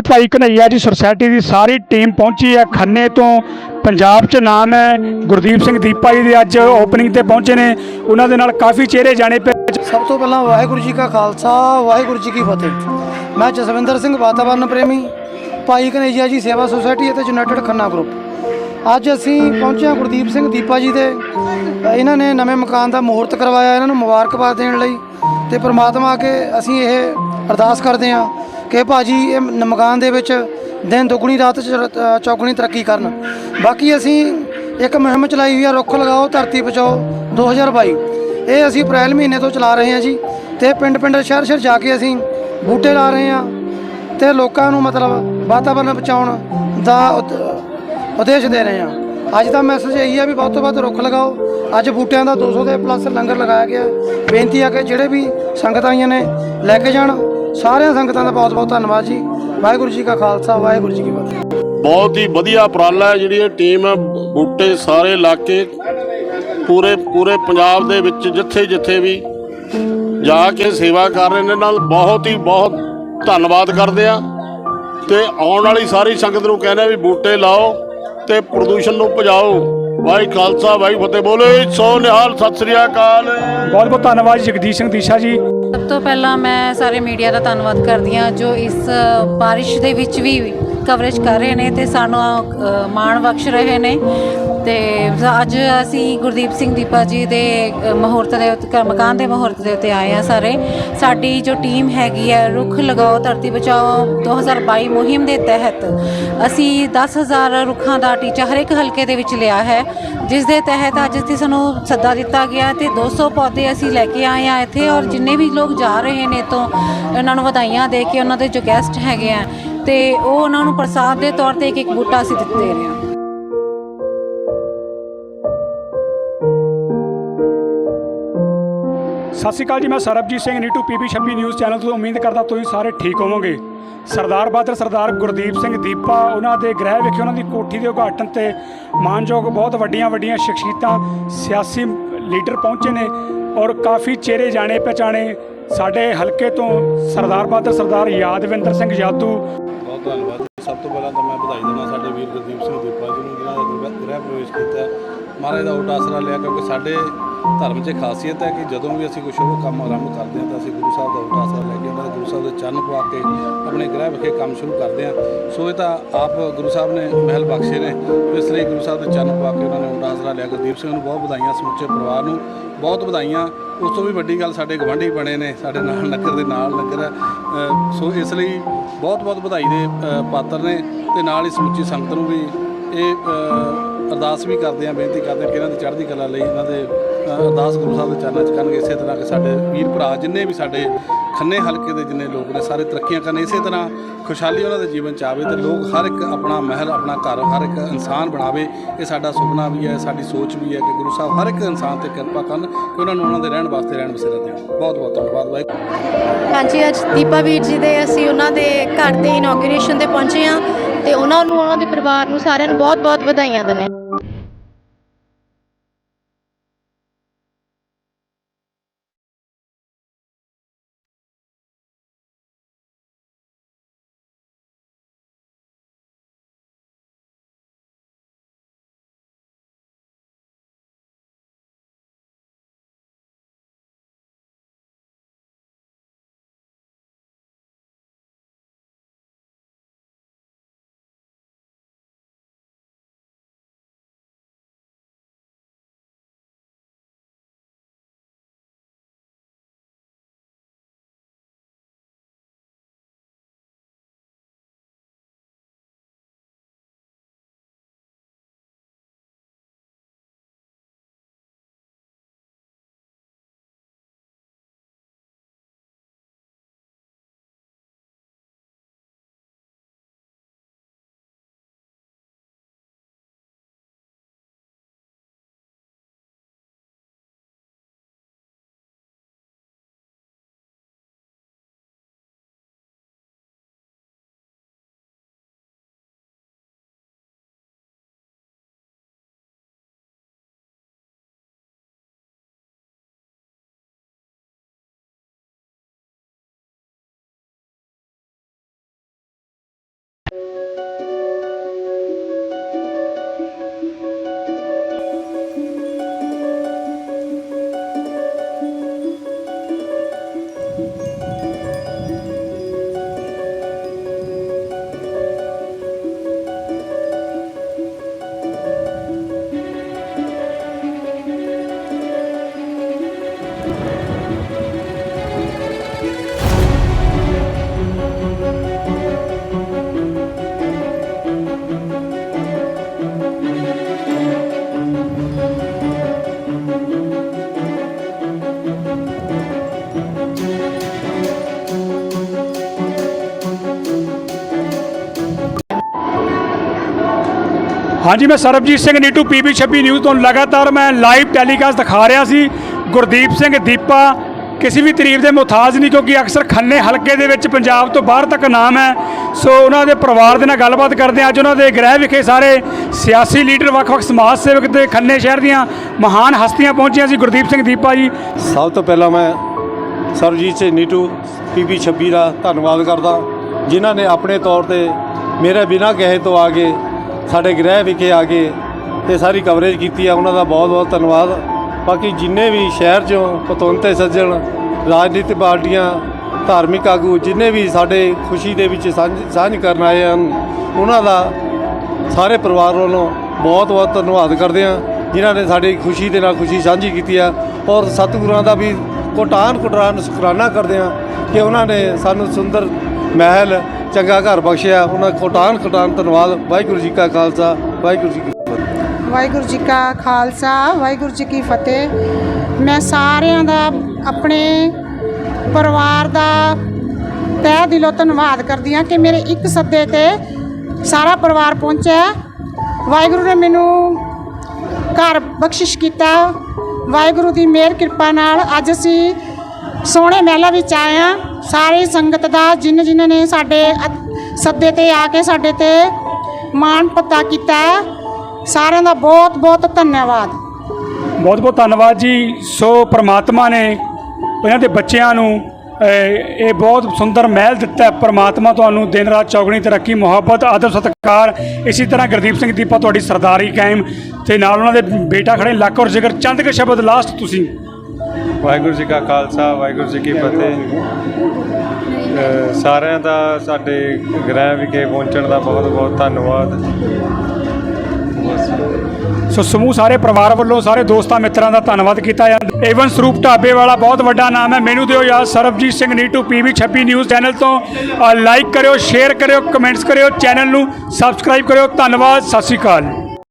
ਜੀ ਭਾਈ ਕਨਈਆ ਜੀ ਸੁਸਾਇਟੀ ਦੀ ਸਾਰੀ ਟੀਮ ਪਹੁੰਚੀ ਹੈ ਖੰਨੇ ਤੋਂ। ਪੰਜਾਬ 'ਚ ਨਾਮ ਹੈ ਗੁਰਦੀਪ ਸਿੰਘ ਦੀਪਾ ਜੀ ਦੇ ਅੱਜ ਓਪਨਿੰਗ ਤੇ ਪਹੁੰਚੇ ਨੇ। ਉਹਨਾਂ ਦੇ ਨਾਲ ਕਾਫੀ ਚਿਹਰੇ ਜਾਣੇ ਪਏ। ਸਭ ਤੋਂ ਪਹਿਲਾਂ ਵਾਹਿਗੁਰੂ ਜੀ ਕਾ ਖਾਲਸਾ, ਵਾਹਿਗੁਰੂ ਜੀ ਕੀ ਫਤਿਹ। ਮੈਂ ਜਸਵਿੰਦਰ ਸਿੰਘ, ਵਾਤਾਵਰਨ ਪ੍ਰੇਮੀ, ਭਾਈ ਕਨੇਜੀਆ ਜੀ ਸੇਵਾ ਸੁਸਾਇਟੀ ਅਤੇ ਯੂਨਾਈਟਿਡ ਖੰਨਾ ਗਰੁੱਪ। ਅੱਜ ਅਸੀਂ ਪਹੁੰਚੇ ਹਾਂ ਗੁਰਦੀਪ ਸਿੰਘ ਦੀਪਾ ਜੀ ਦੇ। ਇਹਨਾਂ ਨੇ ਨਵੇਂ ਮਕਾਨ ਦਾ ਮਹੂਰਤ ਕਰਵਾਇਆ, ਇਹਨਾਂ ਨੂੰ ਮੁਬਾਰਕਬਾਦ ਦੇਣ ਲਈ। ਤੇ ਪ੍ਰਮਾਤਮਾ ਕੇ ਅਸੀਂ ਇਹ ਅਰਦਾਸ ਕਰਦੇ ਹਾਂ ਕਿ ਭਾਜੀ ਇਹ ਨ- ਮਕਾਨ ਦੇ ਵਿੱਚ ਦਿਨ ਦੁੱਗਣੀ, ਰਾਤ ਚੌਗਣੀ ਤਰੱਕੀ ਕਰਨ। ਬਾਕੀ ਅਸੀਂ ਇੱਕ ਮੁਹਿੰਮ ਚਲਾਈ ਹੋਈ ਆ, ਰੁੱਖ ਲਗਾਓ, ਧਰਤੀ ਬਚਾਓ 2022 ਇਹ ਅਸੀਂ ਅਪ੍ਰੈਲ ਮਹੀਨੇ ਤੋਂ ਚਲਾ ਰਹੇ ਹਾਂ ਜੀ ਤੇ ਪਿੰਡ ਪਿੰਡ, ਸ਼ਹਿਰ ਸ਼ਹਿਰ ਜਾ ਕੇ ਅਸੀਂ ਬੂਟੇ ਲਾ ਰਹੇ ਹਾਂ ਤੇ ਲੋਕਾਂ ਨੂੰ ਮਤਲਬ ਵਾਤਾਵਰਨ ਬਚਾਉਣ ਦਾ ਉਦ- ਉਦੇਸ਼ ਦੇ ਰਹੇ ਹਾਂ। ਅੱਜ ਦਾ ਮੈਸੇਜ ਇਹੀ ਹੈ ਵੀ ਵੱਧ ਤੋਂ ਵੱਧ ਰੁੱਖ ਲਗਾਓ। ਅੱਜ ਬੂਟਿਆਂ ਦਾ 200 ਦੇ ਪਲੱਸ ਲੰਗਰ ਲਗਾਇਆ ਗਿਆ। ਬੇਨਤੀ ਆ ਕਿ ਜਿਹੜੇ ਵੀ ਸੰਗਤਾਂ ਆਈਆਂ ਨੇ, ਲੈ ਕੇ ਜਾਣ। ਸਾਰਿਆਂ ਸੰਗਤਾਂ ਦਾ ਬਹੁਤ ਬਹੁਤ ਧੰਨਵਾਦ ਜੀ। ਵਾਹਿਗੁਰੂ ਜੀ ਕਾ ਖਾਲਸਾ ਵਾਹਿਗੁਰੂ ਜੀ ਕੀ ਫਤਿਹ। ਬਹੁਤ ਹੀ ਵਧੀਆ ਉਪਰਾਲਾ ਹੈ ਜਿਹੜੀ ਇਹ ਟੀਮ ਹੈ, ਬੂਟੇ ਸਾਰੇ ਇਲਾਕੇ ਪੂਰੇ ਪੂਰੇ ਪੰਜਾਬ ਦੇ ਵਿੱਚ ਜਿੱਥੇ ਜਿੱਥੇ ਵੀ ਜਾ ਕੇ ਸੇਵਾ ਕਰ ਰਹੇ ਨੇ ਨਾਲ ਬਹੁਤ ਹੀ ਬਹੁਤ ਧੰਨਵਾਦ ਕਰਦੇ ਆ ਤੇ ਆਉਣ ਵਾਲੀ ਸਾਰੀ ਸੰਗਤ ਨੂੰ ਕਹਿੰਦੇ ਵੀ ਬੂਟੇ ਲਾਓ ਤੇ ਪ੍ਰਦੂਸ਼ਣ ਨੂੰ ਭਜਾਓ। ਵਾਹਿ ਖਾਲਸਾ ਵਾਹਿ ਫਤਿਹ। ਬੋਲੇ ਸੋ ਨਿਹਾਲ ਸਤਿ ਸ੍ਰੀ ਅਕਾਲ। ਬਹੁਤ ਬਹੁਤ ਧੰਨਵਾਦ ਜਗਦੀਸ਼ ਸਿੰਘ ਦੀਸ਼ਾ ਜੀ। ਸਭ ਤੋਂ ਪਹਿਲਾਂ ਮੈਂ ਸਾਰੇ ਮੀਡੀਆ ਦਾ ਧੰਨਵਾਦ ਕਰਦੀ ਹਾਂ ਜੋ ਇਸ ਬਾਰਿਸ਼ ਦੇ ਵਿੱਚ ਵੀ ਕਵਰੇਜ ਕਰ ਰਹੇ ਨੇ ਤੇ ਸਾਨੂੰ ਮਾਣ ਬਖਸ਼ ਰਹੇ ਨੇ। ਤੇ ਅੱਜ ਅਸੀਂ ਗੁਰਦੀਪ ਸਿੰਘ ਦੀਪਾ ਜੀ ਦੇ ਅ, ਮਹੂਰਤ ਦੇ ਉੱਤੇ ਮਕਾਨ ਦੇ ਮਹੂਰਤ ਦੇ ਉੱਤੇ ਆਏ ਆ ਸਾਰੇ। ਸਾਡੀ ਜੋ ਟੀਮ ਹੈਗੀ ਹੈ ਰੁੱਖ ਲਗਾਓ ਧਰਤੀ ਬਚਾਓ 2022 ਮੁਹਿੰਮ ਦੇ ਤਹਿਤ ਅਸੀਂ 10000 ਰੁੱਖਾਂ ਦਾ ਟੀਚਾ ਹਰ ਇੱਕ ਹਲਕੇ ਦੇ ਵਿੱਚ ਲਿਆ ਹੈ। ਜਿਸ ਦੇ ਤਹਿਤ ਅੱਜ ਅਸੀਂ ਸਾਨੂੰ ਸੱਦਾ ਦਿੱਤਾ ਗਿਆ ਤੇ 200 ਪੌਦੇ ਅਸੀਂ ਲੈ ਕੇ ਆਏ ਆ ਇੱਥੇ ਔਰ ਜਿੰਨੇ ਵੀ ਲੋਕ ਜਾ ਰਹੇ ਨੇ ਤੋਂ ਉਹਨਾਂ ਨੂੰ ਵਧਾਈਆਂ ਦੇ ਕੇ ਉਹਨਾਂ ਦੇ ਜੋ ਗੈਸਟ ਹੈਗੇ ਆ ਤੇ ਉਹ ਉਹਨਾਂ ਨੂੰ ਪ੍ਰਸਾਦ ਦੇ ਤੌਰ ਤੇ ਇੱਕ ਇੱਕ ਬੂਟਾ ਅਸੀਂ ਦਿੱਤੇ ਰਹੇ ਹਾਂ ਸਤਿ ਸ਼੍ਰੀ ਅਕਾਲ ਜੀ, ਮੈਂ Sarabjit Singh, Neetu PB 26 news channel ਤੋਂ ਉਮੀਦ ਕਰਦਾ ਤੁਸੀਂ ਸਾਰੇ ਠੀਕ ਹੋਵੋਗੇ। ਸਰਦਾਰ ਬਹਾਦਰ, ਸਰਦਾਰ ਗੁਰਦੀਪ ਸਿੰਘ ਦੀਪਾ, ਉਹਨਾਂ ਦੇ ਗ੍ਰਹਿ ਵਿਖੇ ਉਹਨਾਂ ਦੀ ਕੋਠੀ ਦੇ ਉਦਘਾਟਨ ਤੇ ਮਾਨਯੋਗ ਬਹੁਤ ਵੱਡੀਆਂ ਵੱਡੀਆਂ ਸ਼ਖਸੀਅਤਾਂ, ਸਿਆਸੀ ਲੀਡਰ ਪਹੁੰਚੇ ਨੇ ਔਰ ਕਾਫੀ ਚਿਹਰੇ ਜਾਣੇ ਪਛਾਣੇ ਸਾਡੇ ਹਲਕੇ ਤੋਂ ਸਰਦਾਰ ਬਹਾਦਰ, ਸਰਦਾਰ ਯਾਦਵਿੰਦਰ ਸਿੰਘ ਯਾਦੂ ਬਹੁਤ ਧੰਨਵਾਦ। ਸਭ ਤੋਂ ਪਹਿਲਾਂ ਤਾਂ ਮੈਂ ਵਧਾਈ ਦਿੰਦਾ ਸਾਡੇ ਵੀਰ ਗੁਰਦੀਪ ਸਿੰਘ ਦੀਪਾ ਜੀ ਨੂੰ ਜਿਨ੍ਹਾਂ ਦਾ ਗ੍ਰਹਿ- ਪ੍ਰਵੇਸ਼ ਕੀਤਾ। ਮਹਾਰਾਜ ਦਾ ਓਟ ਆਸਰਾ ਲਿਆ ਕਿਉਂਕਿ ਸਾਡੇ ਧਰਮ 'ਚ ਖਾਸੀਅਤ ਹੈ ਕਿ ਜਦੋਂ ਵੀ ਅਸੀਂ ਕੋਈ ਉਹ ਕੰਮ ਆਰੰਭ ਕਰਦੇ ਹਾਂ ਤਾਂ ਅਸੀਂ ਗੁਰੂ ਸਾਹਿਬ ਦਾ ਓਟ ਆਸਰਾ ਲੈ ਕੇ ਉਹਨਾਂ ਦੇ ਗੁਰੂ ਸਾਹਿਬ ਦੇ ਚੰਨ ਪਵਾ ਕੇ ਆਪਣੇ ਗ੍ਰਹਿ ਵਿਖੇ ਕੰਮ ਸ਼ੁਰੂ ਕਰਦੇ ਹਾਂ। ਸੋ ਇਹ ਤਾਂ ਆਪ ਗੁਰੂ ਸਾਹਿਬ ਨੇ ਮਹਿਲ ਬਖਸ਼ੇ ਨੇ, ਇਸ ਲਈ ਗੁਰੂ ਸਾਹਿਬ ਦੇ ਚੰਨ ਪਵਾ ਕੇ ਉਹਨਾਂ ਨੇ ਓਟ ਆਸਰਾ ਲਿਆ। ਗੁਰਦੀਪ ਸਿੰਘ ਨੂੰ ਬਹੁਤ ਵਧਾਈਆਂ, ਸਮੁੱਚੇ ਪਰਿਵਾਰ ਨੂੰ ਬਹੁਤ ਵਧਾਈਆਂ। ਉਸ ਤੋਂ ਵੀ ਵੱਡੀ ਗੱਲ ਸਾਡੇ ਗਵਾਂਢੀ ਬਣੇ ਨੇ, ਸਾਡੇ ਨਾਲ ਨਗਰ ਦੇ ਨਾਲ ਨਗਰ ਹੈ। ਸੋ ਇਸ ਲਈ ਬਹੁਤ ਬਹੁਤ ਵਧਾਈ ਦੇ ਪਾਤਰ ਨੇ ਤੇ ਨਾਲ ਹੀ ਸਮੁੱਚੀ ਸੰਗਤ ਨੂੰ ਵੀ ਇਹ ਅਰਦਾਸ ਵੀ ਕਰਦੇ ਆ ਬੇਨਤੀ ਕਰਦੇ ਆ ਕਿ ਇਹਨਾਂ ਦੀ ਚੜ੍ਹਦੀ ਕਲਾ ਲਈ, ਇਹਨਾਂ ਦੇ ਅਰਦਾਸ ਗੁਰੂ ਸਾਹਿਬ ਦੇ ਚਰਨਾਂ 'ਚ ਕਰਨਗੇ, ਇਸੇ ਤਰ੍ਹਾਂ ਕਿ ਸਾਡੇ ਵੀਰ ਭਰਾ ਜਿੰਨੇ ਵੀ ਸਾਡੇ ਖੰਨੇ ਹਲਕੇ ਦੇ ਜਿੰਨੇ ਲੋਕ ਨੇ, ਸਾਰੇ ਤਰੱਕੀਆਂ ਕਰਨ, ਇਸੇ ਤਰ੍ਹਾਂ ਖੁਸ਼ਹਾਲੀ ਉਹਨਾਂ ਦੇ ਜੀਵਨ 'ਚ ਆਵੇ ਤੇ ਲੋਕ ਹਰ ਇੱਕ ਆਪਣਾ ਮਹਿਲ, ਆਪਣਾ ਘਰ, ਹਰ ਇੱਕ ਇਨਸਾਨ ਬਣਾਵੇ। ਇਹ ਸਾਡਾ ਸੁਪਨਾ ਵੀ ਹੈ, ਸਾਡੀ ਸੋਚ ਵੀ ਹੈ ਕਿ ਗੁਰੂ ਸਾਹਿਬ ਹਰ ਇੱਕ ਇਨਸਾਨ ਤੇ ਕਿਰਪਾ ਕਰਨ ਕਿ ਉਹਨਾਂ ਨੂੰ ਉਹਨਾਂ ਦੇ ਰਹਿਣ ਵਾਸਤੇ ਰਹਿਣ ਬਸੇਰਾ ਦੇਣ। ਬਹੁਤ ਬਹੁਤ ਧੰਨਵਾਦ, ਵਾਹਿਗੁਰੂ। ਹਾਂਜੀ, ਅੱਜ ਦੀਪਾ ਵੀਰ ਜੀ ਦੇ ਅਸੀਂ ਉਹਨਾਂ ਦੇ ਘਰ ਦੇ ਇਨੋਗ੍ਰੇਸ਼ਨ ਤੇ ਪਹੁੰਚੇ ਹਾਂ ਤੇ ਉਹਨਾਂ ਨੂੰ, ਉਹਨਾਂ ਦੇ ਪਰਿਵਾਰ ਨੂੰ ਸਾਰਿਆਂ ਨੂੰ ਬਹੁਤ-ਬਹੁਤ ਵਧਾਈਆਂ ਦਿੰਦੇ ਹਾਂ। ਹਾਂਜੀ, ਮੈਂ ਸਰਬਜੀਤ ਸਿੰਘ ਨੀਟੂ ਪੀਬੀ 26 ਨਿਊਜ਼ ਤੋਂ ਲਗਾਤਾਰ ਮੈਂ ਲਾਈਵ ਟੈਲੀਕਾਸਟ ਦਿਖਾ ਰਿਹਾ ਸੀ। ਗੁਰਦੀਪ ਸਿੰਘ ਦੀਪਾ, ਕਿਸੇ ਵੀ ਤਾਰੀਫ ਦੇ ਮੁਹਤਾਜ ਨਹੀਂ, ਕਿਉਂਕਿ ਅਕਸਰ ਖੰਨੇ ਹਲਕੇ ਦੇ ਵਿੱਚ ਪੰਜਾਬ ਤੋਂ ਬਾਹਰ ਤੱਕ ਨਾਮ ਹੈ। ਸੋ ਉਹਨਾਂ ਦੇ ਪਰਿਵਾਰ ਦੇ ਨਾਲ ਗੱਲਬਾਤ ਕਰਦੇ ਹਾਂ। ਅੱਜ ਉਹਨਾਂ ਦੇ ਗ੍ਰਹਿ ਵਿਖੇ ਸਾਰੇ ਸਿਆਸੀ ਲੀਡਰ, ਵੱਖ-ਵੱਖ ਸਮਾਜ ਸੇਵਕ ਤੇ ਖੰਨੇ ਸ਼ਹਿਰ ਦੀਆਂ ਮਹਾਨ ਹਸਤੀਆਂ ਪਹੁੰਚੀਆਂ ਸੀ। ਗੁਰਦੀਪ ਸਿੰਘ ਦੀਪਾ ਜੀ। ਸਭ ਤੋਂ ਪਹਿਲਾਂ ਮੈਂ ਸਰਬਜੀਤ ਸਿੰਘ ਨੀਟੂ ਪੀਪੀ 26 ਦਾ ਧੰਨਵਾਦ ਕਰਦਾ। ਜਿਨ੍ਹਾਂ ਨੇ ਆਪਣੇ ਤੌਰ ਤੇ ਮੇਰੇ ਬਿਨਾਂ ਕਹੇ ਤੋਂ ਆ ਕੇ ਸਾਡੇ ਗ੍ਰਹਿ ਵਿਖੇ ਆ ਕੇ ਤੇ ਸਾਰੀ ਕਵਰੇਜ ਕੀਤੀ ਆ, ਉਹਨਾਂ ਦਾ ਬਹੁਤ ਬਹੁਤ ਧੰਨਵਾਦ। ਬਾਕੀ ਜਿੰਨੇ ਵੀ ਸ਼ਹਿਰ ਚੋਂ ਪਤਵੰਤੇ ਸੱਜਣ, ਰਾਜਨੀਤਿਕ ਪਾਰਟੀਆਂ, ਧਾਰਮਿਕ ਆਗੂ, ਜਿੰਨੇ ਵੀ ਸਾਡੇ ਖੁਸ਼ੀ ਦੇ ਵਿੱਚ ਸਾਂਝ ਸਾਂਝ ਕਰਨ ਆਏ ਹਨ, ਉਹਨਾਂ ਦਾ ਸਾਰੇ ਪਰਿਵਾਰ ਵੱਲੋਂ ਬਹੁਤ ਬਹੁਤ ਧੰਨਵਾਦ ਕਰਦੇ ਹਾਂ, ਜਿਨ੍ਹਾਂ ਨੇ ਸਾਡੀ ਖੁਸ਼ੀ ਦੇ ਨਾਲ ਖੁਸ਼ੀ ਸਾਂਝੀ ਕੀਤੀ ਆ। ਔਰ ਸਤਿਗੁਰਾਂ ਦਾ ਵੀ ਕੋਟਾਨ ਕੋਟਾਨ ਸ਼ੁਕਰਾਨਾ ਕਰਦੇ ਹਾਂ ਕਿ ਉਹਨਾਂ ਨੇ ਸਾਨੂੰ ਸੁੰਦਰ ਮਹਿਲ ਚੰਗਾ ਘਰ ਬਖਸ਼ਿਆ। ਉਹਨਾਂ ਦਾ ਕੋਟਾਨ ਕੋਟਾਨ ਧੰਨਵਾਦ। ਵਾਹਿਗੁਰੂ ਜੀ ਕਾ ਖਾਲਸਾ, ਵਾਹਿਗੁਰੂ ਜੀ ਕੀ ਫਤਿਹ। ਵਾਹਿਗੁਰੂ ਜੀ ਕਾ ਖਾਲਸਾ, ਵਾਹਿਗੁਰੂ ਜੀ ਕੀ ਫਤਿਹ। ਮੈਂ ਸਾਰਿਆਂ ਦਾ, ਆਪਣੇ ਪਰਿਵਾਰ ਦਾ ਤਹਿ ਦਿਲੋਂ ਧੰਨਵਾਦ ਕਰਦੀ ਹਾਂ ਕਿ ਮੇਰੇ ਇੱਕ ਸੱਦੇ ਤੇ ਸਾਰਾ ਪਰਿਵਾਰ ਪਹੁੰਚਿਆ ਵਾਹਿਗੁਰੂ ਨੇ ਮੈਨੂੰ ਘਰ ਬਖਸ਼ਿਸ਼ ਕੀਤਾ। ਵਾਹਿਗੁਰੂ ਦੀ ਮਿਹਰ ਕਿਰਪਾ ਨਾਲ ਅੱਜ ਅਸੀਂ ਸੋਹਣੇ ਮਹਿਲਾ ਵਿੱਚ ਆਏ ਹਾਂ। ਸਾਰੀ ਸੰਗਤ ਦਾ ਜਿਨ ਜਿਨ੍ਹਾਂ ਨੇ ਸਾਡੇ ਅ- ਸੱਦੇ ਤੇ ਆ ਕੇ ਸਾਡੇ ਤੇ ਮਾਣ ਪੱਤਾ ਕੀਤਾ ਹੈ, ਸਾਰਿਆਂ ਦਾ ਬਹੁਤ ਬਹੁਤ ਧੰਨਵਾਦ। ਬਹੁਤ ਬਹੁਤ ਧੰਨਵਾਦ ਜੀ। ਸੋ ਪ੍ਰਮਾਤਮਾ ਨੇ ਇਹਨਾਂ ਦੇ ਬੱਚਿਆਂ ਨੂੰ ਅਹ, ਇਹ ਬਹੁਤ ਸੁੰਦਰ ਮਹਿਲ ਦਿੱਤਾ ਹੈ। ਪ੍ਰਮਾਤਮਾ ਤੁਹਾਨੂੰ ਦਿਨ ਰਾਤ ਚੌਗਣੀ ਤਰੱਕੀ ਮੁਹੱਬਤ ਆਦਰ ਸਤਿਕਾਰ ਇਸੇ ਤਰ੍ਹਾਂ ਗੁਰਦੀਪ ਸਿੰਘ ਦੀਪਾ ਤੁਹਾਡੀ ਸਰਦਾਰੀ ਕਾਇਮ ਤੇ ਨਾਲ ਉਹਨਾਂ ਦੇ ਬੇਟਾ ਖੜੇ ਲੱਕ ਔਰ ਜਿਗਰ ਚੰਦ ਕੇ ਸ਼ਬਦ ਲਾਸਟ ਤੁਸੀਂ। ਵਾਹਿਗੁਰੂ ਜੀ ਕਾ ਖਾਲਸਾ, ਵਾਹਿਗੁਰੂ ਜੀ ਕੀ ਫਤਿਹ। ਸਾਰਿਆਂ ਦਾ ਸਾਡੇ ਗ੍ਰਹਿ ਵਿਖੇ ਪਹੁੰਚਣ ਦਾ ਬਹੁਤ ਬਹੁਤ ਧੰਨਵਾਦ। ਸੋ ਸਮੂਹ ਸਾਰੇ ਪਰਿਵਾਰ ਵੱਲੋਂ, ਸਾਰੇ ਦੋਸਤਾਂ ਮਿੱਤਰਾਂ ਦਾ ਧੰਨਵਾਦ ਕੀਤਾ ਜਾਂਦਾ। ਏਵਨ ਸਰੂਪ ਢਾਬੇ ਵਾਲਾ ਬਹੁਤ ਵੱਡਾ ਨਾਮ ਹੈ। ਮੈਨੂੰ ਦਿਓ ਯਾਦ, Sarabjit Singh, Neetu PV 26 news channel ਤੋਂ। ਲਾਈਕ ਕਰਿਓ ਸ਼ੇਅਰ ਕਰਿਓ ਕਮੈਂਟਸ ਕਰਿਓ, ਚੈਨਲ ਨੂੰ ਸਬਸਕ੍ਰਾਈਬ ਕਰਿਓ। ਧੰਨਵਾਦ, ਸਤਿ ਸ਼੍ਰੀ ਅਕਾਲ।